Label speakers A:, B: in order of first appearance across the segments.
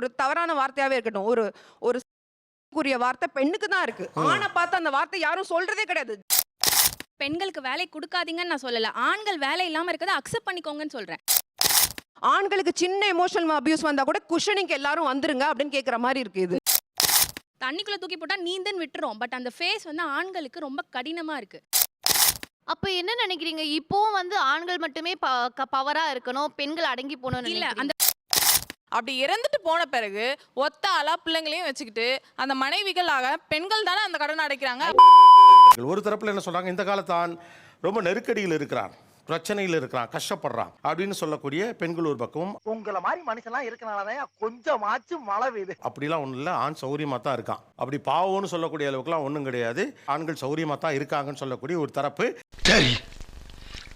A: ஒரு தவறான வார்த்தையாவே இருக்கட்டும். ஒரு ஒரு குறிய வார்த்தை பெண்ணுக்கு தான் இருக்கு. ஆணை பார்த்து அந்த வார்த்தை யாரும் சொல்றதே கிடையாது.
B: பெண்களுக்கு வேலை கொடுக்காதீங்கன்னு நான் சொல்லல. ஆண்கள் வேலை இல்லாம இருக்கதை அக்செப்ட் பண்ணிக்கோங்கன்னு சொல்றேன்.
A: ஆண்களுக்கு சின்ன எமோஷனல் அபியூஸ் வந்தா கூட குஷனிங் எல்லாரும் வந்துருங்க அப்படின்னு கேக்குற மாதிரி இருக்கு இது.
B: தண்ணிக்குள்ள தூக்கி போட்டா நீந்தன் விட்டுரும். பட் அந்த ஃபேஸ் வந்து ஆண்களுக்கு ரொம்ப கடினமா இருக்கு.
C: அப்ப என்ன நினைக்கிறீங்க? இப்போவும் வந்து ஆண்கள் மட்டுமே பவரா இருக்கணும். பெண்கள் அடங்கி போகணும்னு
B: இல்ல அந்த
D: அப்படி இறந்துட்டு போன பிறகு ஒத்த ஆளா பிள்ளைங்களையும் வச்சுக்கிட்டு அந்த மனைவிகளாக பெண்கள் தானே அந்த கடனை அடைக்கிறாங்க?
E: ஒரு தரப்புல என்ன சொல்றாங்க? இந்த காலத்தான் ரொம்ப நெருக்கடியில் இருக்கிறான் பிரச்சனையில் இருக்கிறான் கஷ்டப்படுறான் அப்படின்னு சொல்லக்கூடிய பெண்கள் ஒரு பக்கம்
F: உங்களை மாதிரி மனுஷன்லாம் இருக்கனாலதான் கொஞ்சமாச்சும் மழை பெய்யுது.
E: அப்படிலாம் ஒன்றும் இல்லை. ஆண் சௌரியமா தான் இருக்கான். அப்படி பாவம்னு சொல்லக்கூடிய அளவுக்குலாம் ஒன்றும் கிடையாது. ஆண்கள் சௌரியமா தான் இருக்காங்கன்னு சொல்லக்கூடிய ஒரு தரப்பு.
F: சரி.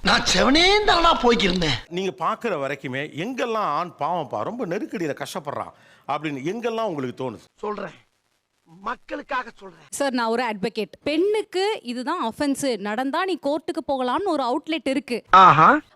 F: நான் செவனே தானா போய்க்கிருந்தேன்.
E: நீங்க பார்க்குற வரைக்குமே எங்கெல்லாம் ஆண் பாவம்ப்பா ரொம்ப நெருக்கடியில் கஷ்டப்படுறான் அப்படின்னு எங்கெல்லாம் உங்களுக்கு தோணுது?
F: சொல்றேன். மக்களுக்காக சொல்றேன்.
G: சார் நான் ஒரு அட்வொகேட் பெண்ணுக்கு இதுதான் அஃபென்ஸ் நடந்தா நீ கோர்ட்டுக்கு போகலாம்னு ஒரு அவுட்லெட் இருக்கு.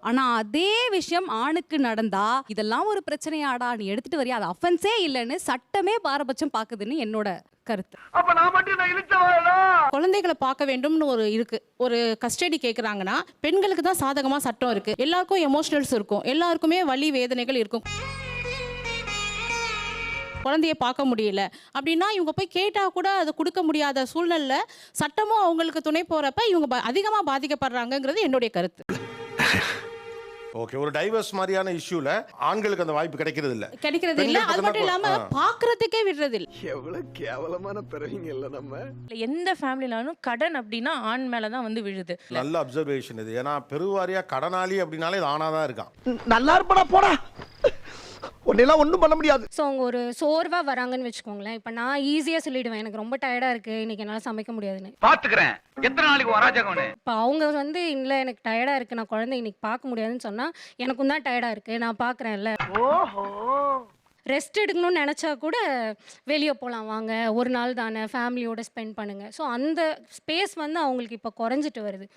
G: ஆனா அதே விஷயம் ஆணுக்கு நடந்தா இதெல்லாம் ஒரு பிரச்சனையாடா. நீ எடுத்துட்டு வரியா? அது அஃபென்ஸே இல்லைன்னு சட்டமே பாரபட்சம் பாக்குதுன்னு என்னோட கருத்து.
F: அப்ப நான் மட்டும் நான் இழுச்சவாடா
H: குழந்தைகளை பார்க்க வேண்டும்னு ஒரு இருக்கு. ஒரு கஸ்டடி கேட்குறாங்கன்னா பெண்களுக்கு தான் சாதகமாக சட்டம் இருக்கு. எல்லாருக்கும் எமோஷனல்ஸ் இருக்கும். எல்லாருக்குமே வலி வேதனைகள் இருக்கும். குழந்தைய பார்க்க முடியல. அப்படின்னா இவங்க போய் கேட்டா கூட அதை கொடுக்க முடியாத சூழ்நிலையில சட்டமும் அவங்களுக்கு துணை போறப்ப இவங்க ப- அதிகமா பாதிக்கப்படுறாங்கங்கிறது என்னுடைய கருத்து.
E: ஓகே ஒரு டைவர்ஸ் மாதிரியான இஷ்யூல ஆண்களுக்கு அந்த வாய்ப்பு கிடைக்கிறது இல்ல.
H: கிடைக்கிறது இல்ல. அது மட்டும் இல்லாம பாக்குறதுக்கே விடுறது இல்ல.
F: எவ்வளவு கேவலமான பிறவிங்க இல்ல நம்ம
I: எந்த ஃபேமிலினாலும் கடன் அப்படின்னா ஆண் மேல தான் வந்து விழுது.
E: நல்ல அப்சர்வேஷன் இது. ஏன்னா பெருவாரியா கடனாளி அப்படின்னாலே இது ஆணா தான் இருக்கான்.
F: நல்லா இருப்படா போடா. உன்னெல்லாம் ஒண்ணும் பண்ண முடியாது.
J: ஸோ அவங்க ஒரு சோர்வாக வராங்கன்னு வச்சுக்கோங்களேன். இப்போ நான் ஈஸியாக சொல்லிடுவேன். எனக்கு ரொம்ப டயர்டாக இருக்குது இன்னைக்கு என்னால் சமைக்க முடியாதுன்னு.
F: பாத்துக்கிறேன். எத்தனை நாளைக்கு வராஜகம்னு
J: இப்போ அவங்க வந்து இல்லை எனக்கு டயர்டாக இருக்குது நான் குழந்தை இன்னைக்கு பார்க்க முடியாதுன்னு சொன்னால் எனக்கும் தான் டயர்டாக இருக்குது நான் பார்க்குறேன்ல
F: ஓஹோ.
J: ரெஸ்ட் எடுக்கணும்னு நினச்சா கூட வெளியே போகலாம் வாங்க. ஒரு நாள் தானே ஃபேமிலியோட ஸ்பெண்ட் பண்ணுங்கள் ஸோ அந்த ஸ்பேஸ் வந்து அவங்களுக்கு இப்போ குறைஞ்சிட்டு வருது.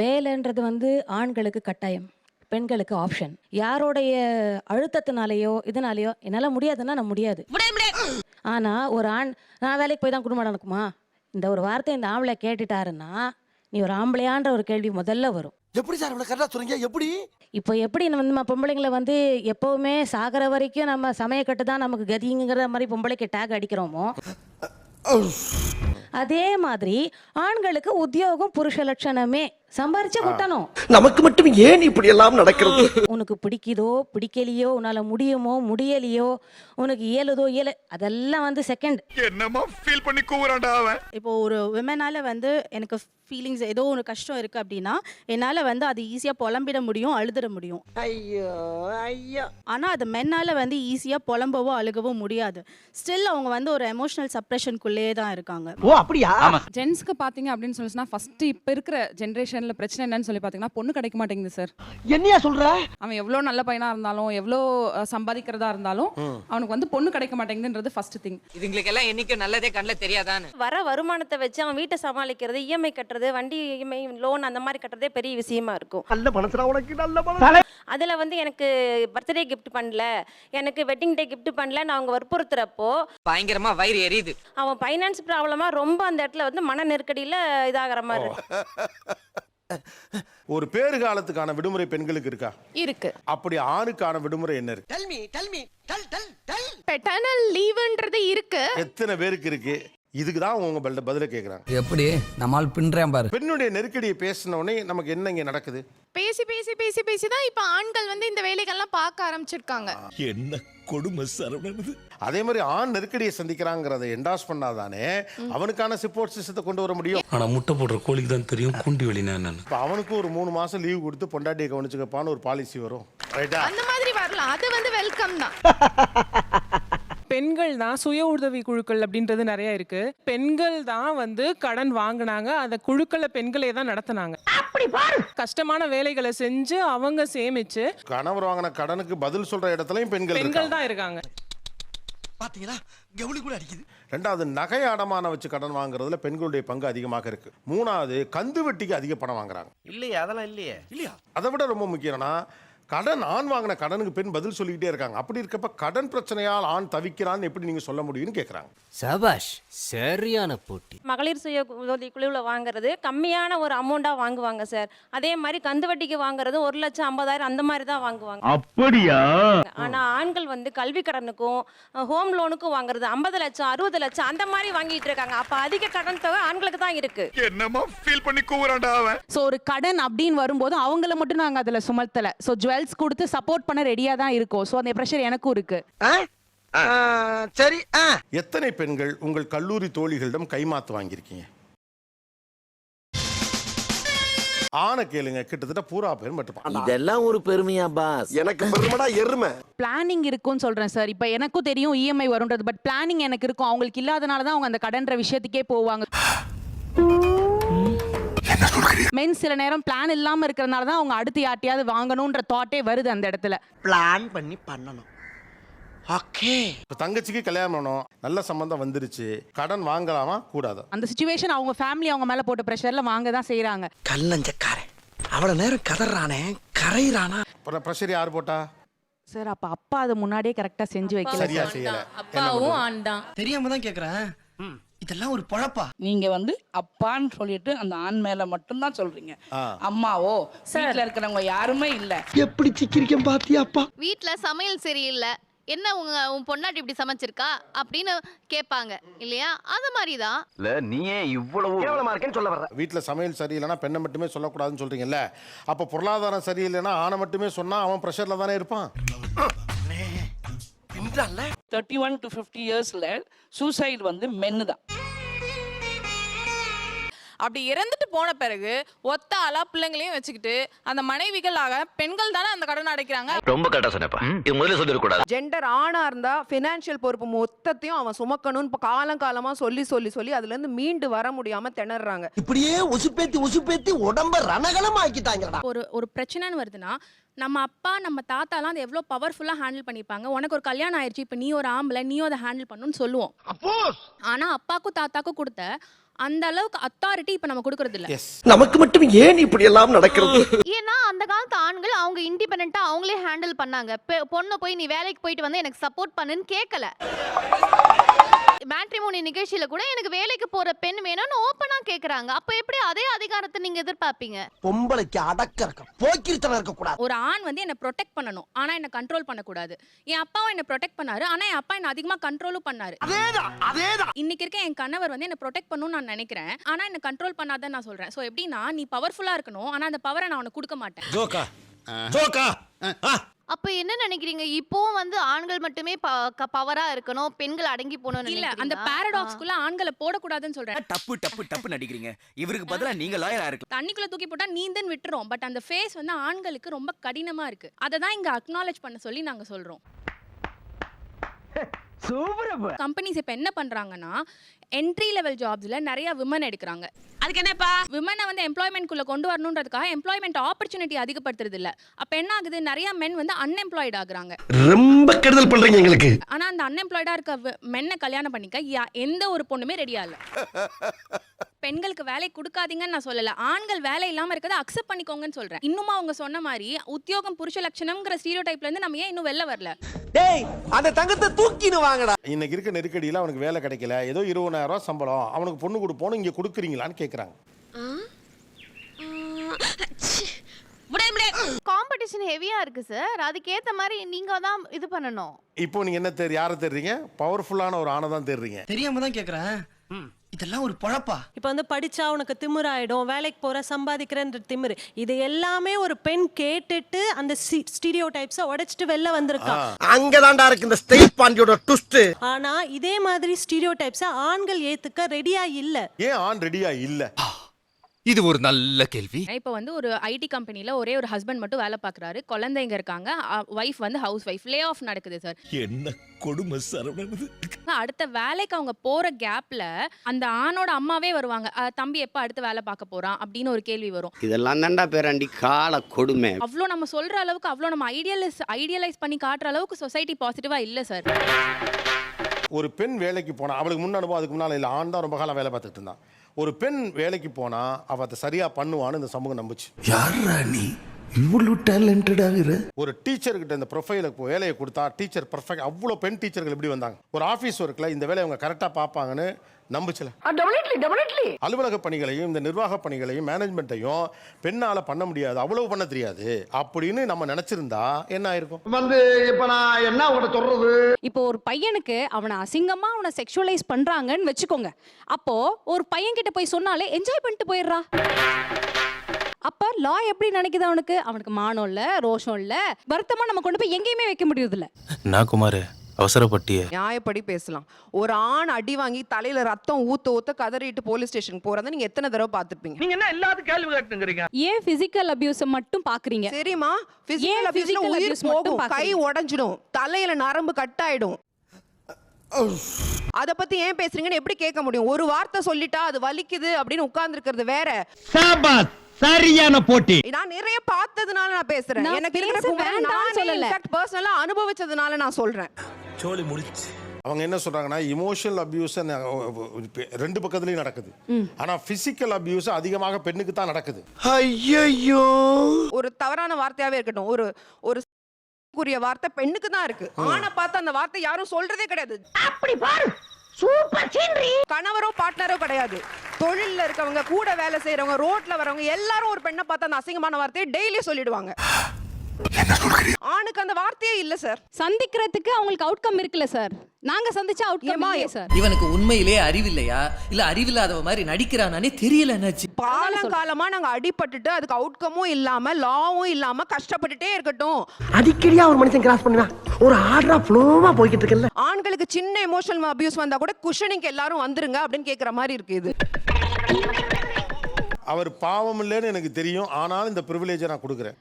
K: வேலைன்றது வந்து ஆண்களுக்கு கட்டாயம். பெண்களுக்கு ஆப்ஷன் யாரோடைய அழுத்தத்தினாலேயோ இதனாலேயோ என்னால் முடியாதுன்னா நான் முடியாது. ஆனால் ஒரு ஆண் நான் வேலைக்கு போய் தான் குடும்பம் நடக்குமா இந்த ஒரு வார்த்தை இந்த ஆம்பளை கேட்டுட்டாருன்னா நீ ஒரு ஆம்பளையான்ற ஒரு கேள்வி முதல்ல வரும்.
F: எப்படி சார் இவ்வளவு கரெக்டா சொல்றீங்க எப்படி?
K: இப்போ எப்படி நம்ம நம்ம பொம்பளைங்களை வந்து எப்போவுமே சாகிற வரைக்கும் நம்ம சமயக்கட்டு தான் நமக்கு கதிங்கிற மாதிரி பொம்பளைக்கு டேக் அடிக்கிறோமோ? அதே மாதிரி ஆண்களுக்கு உத்தியோகம் புருஷ லட்சணமே. சம்பாரிச்சு கொட்டணும்
F: நமக்கு மட்டும் ஏன் இப்படி எல்லாம் நடக்கிறது?
K: உனக்கு பிடிக்குதோ பிடிக்கலையோ உன்னால முடியுமோ முடியலையோ உனக்கு இயலுதோ இயல அதெல்லாம் வந்து செகண்ட்
F: என்னமா ஃபீல் பண்ணி கூவுறான்டா அவன்.
H: இப்போ ஒரு விமனால வந்து எனக்கு ஃபீலிங்ஸ் ஏதோ ஒரு கஷ்டம் இருக்கு அப்படின்னா என்னால வந்து அது ஈஸியா புலம்பிட முடியும் அழுதுட முடியும்.
F: ஐயோ ஐயோ.
H: ஆனா அது மென்னால வந்து ஈஸியா புலம்பவோ அழுகவோ முடியாது. ஸ்டில் அவங்க வந்து ஒரு எமோஷனல் சப்ரெஷனுக்குள்ளேயே தான் இருக்காங்க.
F: ஓ அப்படியா?
D: ஜென்ஸ்க்கு பாத்தீங்க அப்படின்னு சொல்லிச்சுன்னா ஃபர்ஸ்ட் இப்ப இருக்கிற ஜென்ரேஷன்ல பிரச்சனை என்னன்னு சொல்லி பாத்தீங்கன்னா பொண்ணு கிடைக்க மாட்டேங்குது சார்.
F: என்னையா சொல்ற?
D: அவன் எவ்வளோ நல்ல பையனா இருந்தாலும் எவ்வளோ அஹ், சம்பாதிக்கிறதா இருந்தாலும் அவனுக்கு வந்து பொண்ணு கிடைக்க மாட்டேங்குதுன்றது ஃபர்ஸ்ட் திங்
I: இதுங்களுக்கெல்லாம் என்னைக்கும் நல்லதே கண்ணில் தெரியாதான்னு.
J: வர வருமானத்தை வச்சு அவன் வீட்டை சமாளிக்கிறது இஎம்ஐ கட்டுறது வண்டி இஎம்ஐ லோன் அந்த மாதிரி கட்டுறதே பெரிய விஷயமா இருக்கும்.
F: நல்ல மனசுடா உனக்கு நல்ல மனசு.
J: அதில் வந்து எனக்கு பர்த்டே கிஃப்ட் பண்ணல. எனக்கு வெட்டிங் டே கிஃப்ட் பண்ணல. நான் அவங்க வற்புறுத்துறப்போ
I: பயங்கரமா வயிறு எரியுது.
J: அவன் ஃபைனான்ஸ் ப்ராப்ளமாக ரொம்ப அந்த இடத்துல வந்து மன நெருக்கடியில் இதாகிற மாதிரி இருக்கு.
E: ஒரு பேறு காலத்துக்கான விடுமுறை பெண்களுக்கு இருக்கா?
D: இருக்கு.
E: அப்படி ஆணுக்கான விடுமுறை என்ன இருக்கு?
C: பெட்டர்னல் லீவுன்றது இருக்கு.
E: எத்தனை பேருக்கு இருக்கு? இதுக்கு தான் உங்க பதில பதில கேக்குறாங்க.
I: எப்படி? நம்மால் பின்றேன் பாரு.
E: பெண்ணுடைய நெருக்கடியை பேசின உடனே நமக்கு என்ன இங்க நடக்குது?
C: பேசி பேசி பேசி பேசி தான் இப்ப ஆண்கள் வந்து இந்த வேலைகள்லாம் பார்க்க ஆரம்பிச்சிருக்காங்க.
F: என்ன கொடுமை சரவணன்
E: அதே மாதிரி ஆண் நெருக்கடியை சந்திக்கிறாங்கிறத என்டாஸ் பண்ணாதானே அவனுக்கான சப்போர்ட் சிஸ்டத்தை கொண்டு வர முடியும்.
I: ஆனா முட்டை போடுற கோழிக்கு தான் தெரியும் குண்டி வெளினா என்னன்னு
E: இப்போ அவனுக்கும் ஒரு மூணு மாசம் லீவ் கொடுத்து பொண்டாட்டியை கவனிச்சுக்கப்பான்னு ஒரு பாலிசி வரும். ரைட்டா
C: அந்த மாதிரி வரலாம். அது வந்து வெல்கம் தான்.
D: பெண்கள் தான் சுய உதவி குழுக்கள் அப்படின்றது நிறைய இருக்கு. பெண்கள் தான் வந்து கடன் வாங்கினாங்க. அந்த குழுக்களை பெண்களே தான் நடத்துனாங்க. கஷ்டமான வேலைகளை செஞ்சு அவங்க சேமிச்சு
E: கணவர் வாங்கின கடனுக்கு பதில் சொல்ற இடத்துலயும் பெண்கள்
D: பெண்கள்
E: இருக்காங்க.
D: தான் இருக்காங்க.
F: பாத்தீங்களா? கவுளி கூட அடிக்குது.
E: ரெண்டாவது நகை அடமான வச்சு கடன் வாங்குறதுல பெண்களுடைய பங்கு அதிகமாக இருக்கு. மூணாவது கந்து வட்டிக்கு அதிக பணம் வாங்குறாங்க.
F: இல்லையே அதெல்லாம் இல்லையே. இல்லையா?
E: அதை விட ரொம்ப முக்கியம்னா கடன் ஆண் வாங்கின கடனுக்கு பெண் பதில் சொல்லிக்கிட்டே இருக்காங்க. அப்படி இருக்கப்ப கடன் பிரச்சனையால் ஆண் தவிக்கிறான்னு எப்படி நீங்க சொல்ல முடியும்னு கேட்குறாங்க
L: சபாஷ் சரியான போட்டி.
I: மகளிர் சுய உதவி குழுவில் வாங்குறது கம்மியான ஒரு அமௌண்ட்டாக வாங்குவாங்க சார் அதே மாதிரி கந்து வட்டிக்கு வாங்குறது ஒரு லட்சம் ஐம்பதாயிரம் அந்த மாதிரி தான் வாங்குவாங்க.
F: அப்படியா?
I: ஆனால் ஆண்கள் வந்து கல்வி கடனுக்கும் ஹோம் லோனுக்கும் வாங்குறது ஐம்பது லட்சம் அறுபது லட்சம் அந்த மாதிரி வாங்கிட்டு இருக்காங்க. அப்போ அதிக கடன் தொகை ஆண்களுக்கு தான் இருக்கு.
F: என்னமா ஃபீல் பண்ணி கூவுறான்டா அவன்.
H: ஸோ ஒரு கடன் அப்படின்னு வரும்போது அவங்கள மட்டும் நாங்கள் அதில் சுமத்தலை. ஸோ ஜுவல்ஸ் கொடுத்து சப்போர்ட் பண்ண ரெடியாக தான் இருக்கோம். ஸோ அந்த ப்ரெஷர் எனக்கும் இருக்குது
F: சரி
E: எத்தனை பெண்கள் உங்கள் கல்லூரி தோழிகளிடம் கைமாத்து வாங்கியிருக்கீங்க? ஆணை கேளுங்க கிட்டத்தட்ட பூரா பேர் மட்டும்
L: இதெல்லாம் ஒரு பெருமையா பாஸ்.
F: எனக்கு பெருமடா எருமை.
H: பிளானிங் இருக்கும்னு சொல்கிறேன் சார் இப்போ எனக்கும் தெரியும் இஎம்ஐ வரும்ன்றது பட் பிளானிங் எனக்கு இருக்கும். அவங்களுக்கு இல்லாதனால தான் அவங்க அந்த கடன்ற விஷயத்துக்கே போவாங்க. மென் சில நேரம் பிளான் இல்லாமல் இருக்கிறனால தான் அவங்க அடுத்து யார்ட்டையாவது வாங்கணுன்ற தாட்டே வருது அந்த இடத்துல.
F: பிளான் பண்ணி பண்ணணும். ஓகே
E: இப்போ தங்கச்சிக்கு கல்யாணம் பண்ணணும். நல்ல சம்பந்தம் வந்துருச்சு. கடன் வாங்கலாமா? கூடாதா?
H: அந்த சுச்சுவேஷன் அவங்க ஃபேமிலி அவங்க மேலே போட்ட ப்ரெஷரில் வாங்க தான் செய்கிறாங்க
F: கல்லஞ்சக்காரன். அவ்வளவு நேரம் கதறானே கரையிறானா?
E: அப்புறம் ப்ரெஷர் யார் போட்டா?
H: சார் அப்போ அப்பா அதை முன்னாடியே கரெக்டாக செஞ்சு வைக்கல
E: சரியா செய்யல.
I: அப்பாவும் ஆண் தான்.
F: தெரியாம தான் கேக்குறேன். இதெல்லாம் ஒரு பொழப்பா?
H: நீங்க வந்து அப்பான்னு சொல்லிட்டு அந்த ஆண் மேல மட்டும் தான் சொல்றீங்க. அம்மாவோ வீட்ல இருக்கிறவங்க யாருமே இல்ல.
F: எப்படி சிக்கிரிக்கம் பாத்தியாப்பா
C: வீட்ல சமையல் சரியில்லை. என்ன உங்க உன் பொண்டாட்டி இப்படி சமைச்சிருக்கா? அப்படின்னு கேட்பாங்க இல்லையா? அது மாதிரி தான்
L: நீயே இவ்வளவு
F: கேவலமா இருக்கேன்னு சொல்ல வர்ற.
E: வீட்டில் சமையல் சரியில்லைன்னா பெண்ணை மட்டுமே சொல்லக்கூடாதுன்னு சொல்றீங்கல்ல. அப்போ பொருளாதாரம் சரியில்லைன்னா ஆணை மட்டுமே சொன்னா அவன் ப்ரெஷரில் தானே இருப்பான்?
H: தேர்ட்டி ஒன் டு ஃபிஃப்டி இயர்ஸில் சூசைடு வந்து மென்னு தான்
A: அப்படி இறந்துட்டு போன பிறகு ஒத்த ஆளா பிள்ளைங்களையும் வச்சுக்கிட்டு அந்த மனைவிகளாக பெண்கள் தானே அந்த கடன் அடைக்கிறாங்க?
L: ரொம்ப கரெக்டா சொன்னப்பா. இது முதல்ல சொல்லிடக்கூடாது
A: ஜெண்டர் ஆணா இருந்தா ஃபினான்ஷியல் பொறுப்பு மொத்தத்தையும் அவன் சுமக்கணும்னு இப்போ காலம் காலமா சொல்லி சொல்லி சொல்லி அதுல இருந்து மீண்டு வர முடியாம திணறாங்க.
F: இப்படியே உசுப்பேத்தி உசுப்பேத்தி உடம்ப ரணகலம் ஆக்கிட்டாங்கடா
B: ஒரு ஒரு பிரச்சனைன்னு வருதுன்னா நம்ம அப்பா நம்ம தாத்தாலாம் அதை எவ்வளோ பவர்ஃபுல்லாக ஹேண்டில் பண்ணிப்பாங்க. உனக்கு ஒரு கல்யாணம் ஆயிடுச்சு இப்போ நீ ஒரு ஆம்பளை நீயும் அதை ஹேண்டில் பண்ணணும்னு சொல்லுவோம்.
F: அப்போஸ்
B: ஆனால் அப்பாக்கும் தாத்தாக்கும் கொடுத்த அந்த அளவுக்கு அத்தாரிட்டி இப்போ நம்ம கொடுக்கறது இல்ல
E: எஸ்
F: நமக்கு மட்டும் ஏன் இப்படி எல்லாம் நடக்கிறது?
C: ஏன்னா அந்த காலத்து ஆண்கள் அவங்க இண்டிபெண்டா அவங்களே ஹேண்டில் பண்ணாங்க. பெ- பொண்ணை போய் நீ வேலைக்கு போயிட்டு வந்து எனக்கு சப்போர்ட் பண்ணுன்னு கேட்கல மேட்ரிமோனி நிகழ்ச்சியில கூட எனக்கு வேலைக்கு போற பெண் வேணும்னு ஓப்பனா கேக்குறாங்க. அப்ப எப்படி அதே அதிகாரத்தை நீங்க எதிர்பார்ப்பீங்க?
F: பொம்பளைக்கு அடக்க இருக்க. போக்கிருத்தனம் இருக்க கூடாது
B: ஒரு ஆண் வந்து என்னை ப்ரொடெக்ட் பண்ணணும். ஆனால் என்னை கண்ட்ரோல் பண்ணக்கூடாது. என் அப்பாவும் என்னை ப்ரொடெக்ட் பண்ணாரு. ஆனால் என் அப்பா என்ன அதிகமாக கண்ட்ரோலும் பண்ணாரு.
F: அதேதான் அதேதான்.
B: இன்னைக்கு இருக்க என் கணவர் வந்து என்னை ப்ரொடெக்ட் பண்ணணும்னு நான் நினைக்கிறேன். ஆனால் என்னை கண்ட்ரோல் பண்ணாதான் நான் சொல்றேன். ஸோ எப்படின்னா நீ பவர்ஃபுல்லாக இருக்கணும். ஆனால் அந்த பவரை நான் உனக்கு கொடுக்க மாட்டேன்.
F: ஜோக்கா. ஜோக்கா.
C: அப்ப என்ன நினைக்கிறீங்க? இப்போ வந்து ஆண்கள் மட்டுமே பவரா இருக்கணும். பெண்கள் அடங்கி போகணும்னு
B: இல்ல அந்த பாரடாக்ஸ்க்குள்ள ஆண்களை போடக்கூடாதுன்னு சொல்றேன்
L: டப்பு டப்பு டப்பு நடிக்கிறீங்க. இவருக்கு பதிலா நீங்க லாயரா இருக்கு
B: தண்ணிக்குள்ள தூக்கி போட்டா நீந்தன் விட்டுரும். பட் அந்த ஃபேஸ் வந்து ஆண்களுக்கு ரொம்ப கடினமா இருக்கு. அதை தான் இங்க அக்னாலேஜ் பண்ண சொல்லி நாங்க சொல்றோம். கம்பெனிஸ் இப்போ என்ன பண்றாங்கன்னா என்ட்ரி லெவல் ஜாப்ஸ்ல நிறைய விமன் எடுக்கிறாங்க. அதுக்கு என்னப்பா? விமனை வந்து எம்ப்ளாய்மெண்ட்குள்ள கொண்டு வரணுன்றதுக்காக எம்ப்ளாய்மெண்ட் ஆப்பர்ச்சுனிட்டி அதிகப்படுத்துறது இல்ல. அப்ப என்ன ஆகுது? நிறைய மென் வந்து அன்எம்ப்ளாய்டு ஆகுறாங்க.
F: ரொம்ப கெடுதல் பண்றீங்க எங்களுக்கு.
B: ஆனா அந்த அன்எம்ப்ளாய்டா இருக்க மென்னை கல்யாணம் பண்ணிக்க யா- எந்த ஒரு பொண்ணுமே ரெடியா இல்ல. பெண்களுக்கு வேலை கொடுக்காதீங்கன்னு நான் சொல்லல. ஆண்கள் வேலை இல்லாம இருக்கதை அக்செப்ட் பண்ணிக்கோங்கன்னு சொல்றேன். இன்னுமா அவங்க சொன்ன மாதிரி உத்தியோகம் புருஷ லட்சணம்ங்கிற ஸ்டீரியோ டைப்ல இருந்து நம்ம ஏன் இன்னும் வெளில வரல?
F: டேய் அந்த தங்கத்தை தூக்கின்னு வாங்கடா.
E: இன்னைக்கு இருக்க நெருக்கடியில் அவனுக்கு வேலை கிடைக்கல. ஏதோ இருபதாயிரம் ரூபாய் சம்பளம். அவனுக்கு பொண்ணு கொடுப்போன்னு இங்கே கொடுக்குறீங்களான்னு கேட்குறாங்க
C: காம்படிஷன் ஹெவியா இருக்கு சார் அதுக்கேத்த மாதிரி நீங்க தான் இது பண்ணணும்.
E: இப்போ நீங்கள் என்ன தேர் யாரை தேடுறீங்க பவர்ஃபுல்லான ஒரு ஆணை தான் தேடுறீங்க
F: தெரியாம தான் கேக்குறேன். இதெல்லாம் ஒரு பொழப்பா?
I: இப்போ வந்து படிச்சா உனக்கு திமிராயிடும் வேலைக்கு போற சம்பாதிக்கிறேன்ற திமிரு. இது எல்லாமே ஒரு பெண் கேட்டுட்டு அந்த ஸ்டீரியோ டைப்ஸை உடைச்சிட்டு வெளில வந்திருக்கா.
F: அங்கதான்டா இருக்கு இந்த ஸ்டேட் பாண்டியோட ட்விஸ்ட்
I: ஆனா இதே மாதிரி ஸ்டீரியோ டைப்ஸை ஆண்கள் ஏத்துக்க ரெடியா இல்ல.
E: ஏன் ஆண் ரெடியா இல்லை?
L: இது ஒரு நல்ல கேள்வி.
B: இப்போ வந்து ஒரு ஐடி கம்பெனில ஒரே ஒரு ஹஸ்பண்ட் மட்டும் வேலை பார்க்குறாரு குழந்தைங்க இருக்காங்க. ஒய்ஃப் வந்து ஹவுஸ் ஒய்ஃப் லே ஆஃப் நடக்குது சார்
F: என்ன கொடுமை சரவணது
B: அடுத்த வேலைக்கு அவங்க போற கேப்ல அந்த ஆணோட அம்மாவே வருவாங்க. "அஹ், தம்பி எப்ப அடுத்த வேலை பார்க்க போறான்? அப்படின்னு ஒரு கேள்வி வரும்.
L: இதெல்லாம் தான்டா பேராண்டி கால கொடுமை.
B: அவ்வளோ நம்ம சொல்ற அளவுக்கு அவ்வளோ நம்ம ஐடியலைஸ் ஐடியலைஸ் பண்ணி காட்டுற அளவுக்கு சொசைட்டி பாசிட்டிவா இல்ல சார்
E: ஒரு பெண் வேலைக்கு போனா அவளுக்கு முன் அனுபவம் அதுக்கு முன்னால் இல்லை. ஆண் தான் ரொம்ப காலம் வேலை பார்த்துட்டு இருந்தான். ஒரு பெண் வேலைக்கு போனா அவ அதை சரியா பண்ணுவான்னு இந்த சமூகம் நம்புச்சு.
F: யார் நீ? இவ்வளவு டேலண்டடாகிற
E: ஒரு டீச்சர்கிட்ட இந்த ப்ரொஃபைலுக்கு வேலையை கொடுத்தா டீச்சர் பர்ஃபெக்ட் அவ்வளோ பெண் டீச்சர்கள் எப்படி வந்தாங்க? ஒரு ஆஃபீஸ் ஒர்க்கில் இந்த வேலையை அவங்க கரெக்டாக பார்ப்பாங்கன்னு நம்புச்சல. அலுவலக பணிகளையும் இந்த நிர்வாக பணிகளையும் மேனேஜ்மெண்ட்டையும் பெண்ணால் பண்ண முடியாது அவ்வளவு பண்ண தெரியாது. அப்படின்னு நம்ம நினச்சிருந்தா என்ன ஆயிருக்கும்?
F: வந்து இப்ப நான் என்ன உங்கள்ட்ட சொல்றது?
G: இப்போ ஒரு பையனுக்கு அவனை அசிங்கமா அவனை செக்ஷுவலைஸ் பண்றாங்கன்னு வச்சுக்கோங்க. அப்போ ஒரு பையன் கிட்ட போய் சொன்னாலே என்ஜாய் பண்ணிட்டு போயிடுறா. அப்ப லா எப்படி நினைக்குது அவனுக்கு? அவனுக்கு மானம் இல்ல ரோஷம் இல்ல. வருத்தமா நம்ம கொண்டு போய் எங்கேயுமே வைக்க முடியுது இல்ல
M: நான் குமார் அவசரப்பட்டிய.
A: நியாயப்படி பேசலாம். ஒரு ஆண் அடி வாங்கி தலையில ரத்தம் ஊத்த ஊத்த கதறிட்டு போலீஸ் ஸ்டேஷன் போறதை நீங்க எத்தனை தடவை பார்த்திருப்பீங்க?
F: நீங்க என்ன எல்லாத்துக்கும் கேள்வி கேட்டுங்கிறீங்க?
G: ஏன் பிசிக்கல் அபியூஸ் மட்டும் பாக்குறீங்க
A: சரிம்மா பிசிக்கல் அபியூஸ்ல உயிர் போகும் கை? உடைஞ்சிடும் தலையில நரம்பு கட் ஆயிடும். அத பத்தி ஏன் பேசுறீங்கன்னு எப்படி கேட்க முடியும்? ஒரு வார்த்தை சொல்லிட்டா அது வலிக்குது அப்படின்னு உட்கார்ந்து வேற.
F: சாபாத்! சரியான போட்டி.
A: நான் நிறைய பார்த்ததுனால நான் பேசுறேன். எனக்கு இருக்கிற நானே
G: சொல்லல.
A: இன்ஃபேக்ட் பர்சனலா அனுபவிச்சதுனால நான் சொல்றேன்.
M: சோழி முடிச்சு
E: அவங்க என்ன சொல்றாங்கன்னா இமோஷனல் அபியூஸ் ரெண்டு பக்கத்துலயும் நடக்குது. ஆனா பிசிக்கல் அபியூஸ் அதிகமாக பெண்ணுக்கு தான் நடக்குது.
F: ஐயோ
A: ஒரு தவறான வார்த்தையாவே இருக்கட்டும். ஒரு ஒரு குறிய வார்த்தை பெண்ணுக்கு தான் இருக்கு. ஆனா பார்த்து அந்த வார்த்தை யாரும் சொல்றதே கிடையாது. அப்படி பாரு. சூப்பர் கணவரோ பார்ட்னரோ கிடையாது. தொழில்ல இருக்கவங்க கூட வேலை செய்யறவங்க ரோட்ல வரவங்க எல்லாரும் ஒரு பெண்ணை பார்த்து அந்த அசிங்கமான வார்த்தையை டெய்லி சொல்லிடுவாங்க. ஆணுக்கு அந்த வார்த்தையே இல்ல சார்
G: சந்திக்கிறதுக்கு அவங்களுக்கு அவுட்கம் இருக்குல்ல சார் நாங்க சந்திச்ச அவுட்கம் இல்லையே சார்
N: இவனுக்கு உண்மையிலே அறிவில்லையா இல்ல அறிவில்லாதவ மாதிரி நடிக்கிறானே தெரியல என்னாச்சு?
A: காலங்காலமா நாங்க அடிபட்டுட்டு அதுக்கு அவுட்கமும் இல்லாம லாவும் இல்லாம கஷ்டப்பட்டுட்டே இருக்கட்டும்.
F: அடிக்கடியா ஒரு மனுஷன் கிராஸ் பண்ணுவான் ஒரு ஆர்டரா ஃப்ளோவா போய்கிட்டு இருக்கல
A: ஆண்களுக்கு சின்ன எமோஷனல் அபியூஸ் வந்தா கூட குஷனிங் எல்லாரும் வந்துருங்க அப்படின்னு கேக்குற மாதிரி இருக்கு இது.
E: அவர் பாவம் இல்லைன்னு எனக்கு தெரியும். ஆனாலும் இந்த ப்ரிவிலேஜை நான் கொடுக்குறேன்.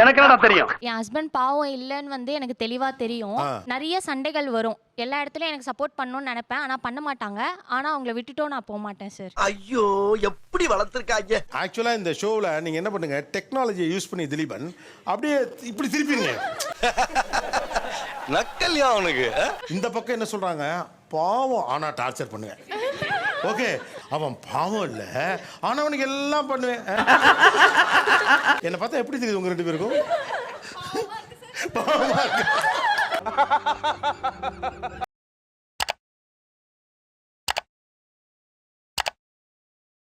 F: எனக்கு என்னடா தெரியும்?
J: என் ஹஸ்பண்ட் பாவம் இல்லைன்னு வந்து எனக்கு தெளிவா தெரியும். நிறைய சண்டைகள் வரும். எல்லா இடத்துலயும் எனக்கு சப்போர்ட் பண்ணணும்னு நினைப்பேன். ஆனா பண்ண மாட்டாங்க. ஆனா அவங்கள விட்டுட்டும் நான் போக மாட்டேன் சார்
F: ஐயோ எப்படி வளர்த்துருக்காங்க?
E: ஆக்சுவலாக இந்த ஷோவில் நீங்கள் என்ன பண்ணுங்க? டெக்னாலஜியை யூஸ் பண்ணி திலீபன் அப்படியே இப்படி திருப்பிடுங்க
L: நக்கல்யா அவனுக்கு
E: இந்த பக்கம் என்ன சொல்கிறாங்க பாவம். ஆனால் டார்ச்சர் பண்ணுவேன் ஓகே அவன் பாவம் இல்லை. ஆனால் அவனுக்கு எல்லாம் பண்ணுவேன். என்னை பார்த்தா எப்படி தெரியுது உங்க ரெண்டு பேருக்கும்? பாவமா இருக்கு.